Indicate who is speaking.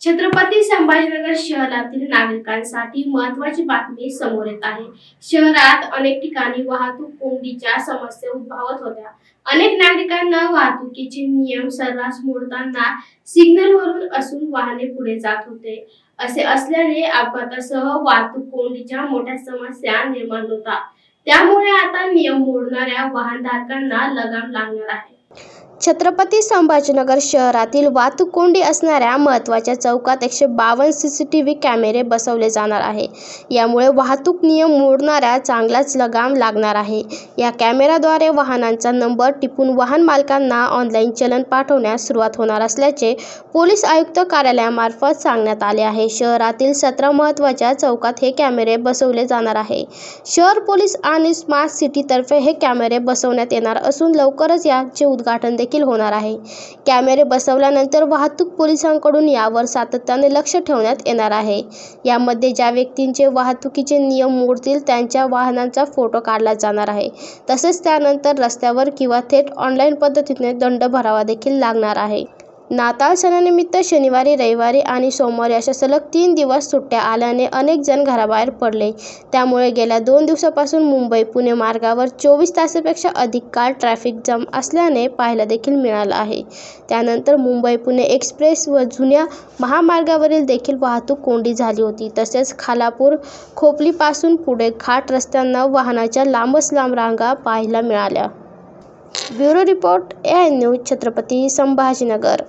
Speaker 1: छत्रपती संभाजीनगर शहरातील नागरिकांसाठी महत्वाची बातमी समोर येत आहे. शहरात अनेक ठिकाणी वाहतूक कोंडीच्या समस्या उद्भवत होत्या. अनेक नागरिकांना वाहतुकीचे नियम सर्रास मोडताना सिग्नलवरून असून वाहने पुढे जात होते. असे असल्याने अपघातासह वाहतूक कोंडीच्या मोठ्या समस्या निर्माण होतात. त्यामुळे आता नियम मोडणाऱ्या वाहनधारकांना लगाम लागणार आहे.
Speaker 2: छत्रपती संभाजीनगर शहरातील वाहतूक कोंडी असणाऱ्या महत्त्वाच्या चौकात एकशे बावन्न सी सी टी व्ही कॅमेरे बसवले जाणार आहे. यामुळे वाहतूक नियम मोडणाऱ्या चांगलाच लगाम लागणार आहे. या कॅमेऱ्याद्वारे वाहनांचा नंबर टिपून वाहन मालकांना ऑनलाईन चलन पाठवण्यास सुरुवात होणार असल्याचे पोलीस आयुक्त कार्यालयामार्फत सांगण्यात आले आहे. शहरातील सतरा महत्त्वाच्या चौकात हे कॅमेरे बसवले जाणार आहे. शहर पोलीस आणि स्मार्ट सिटीतर्फे हे कॅमेरे बसवण्यात येणार असून लवकरच याचे उद्घाटन देखील होणार आहे. कॅमेरे बसवल्यानंतर वाहतूक पोलिसांकडून यावर सातत्याने लक्ष ठेवण्यात येणार आहे. यामध्ये ज्या व्यक्तींचे वाहतुकीचे नियम मोडतील त्यांच्या वाहनांचा फोटो काढला जाणार आहे. तसेच त्यानंतर रस्त्यावर किंवा थेट ऑनलाईन पद्धतीने दंड भरावा देखील लागणार आहे. नाताळ सणानिमित्त शनिवारी रविवारी आणि सोमवारी अशा सलग तीन दिवस सुट्ट्या आल्याने अनेक जण घराबाहेर पडले. त्यामुळे गेल्या दोन दिवसापासून मुंबई पुणे मार्गावर चोवीस तासापेक्षा अधिक काळ ट्रॅफिक जाम असल्याने पाहायला देखील मिळालं आहे. त्यानंतर मुंबई पुणे एक्सप्रेस व जुन्या महामार्गावरील देखील वाहतूक कोंडी झाली होती. तसेच खालापूर खोपलीपासून पुढे घाट रस्त्यांना वाहनाच्या लांबच लांब रांगा पाहायला मिळाल्या. Bureau report A news Chhatrapati Sambhajinagar.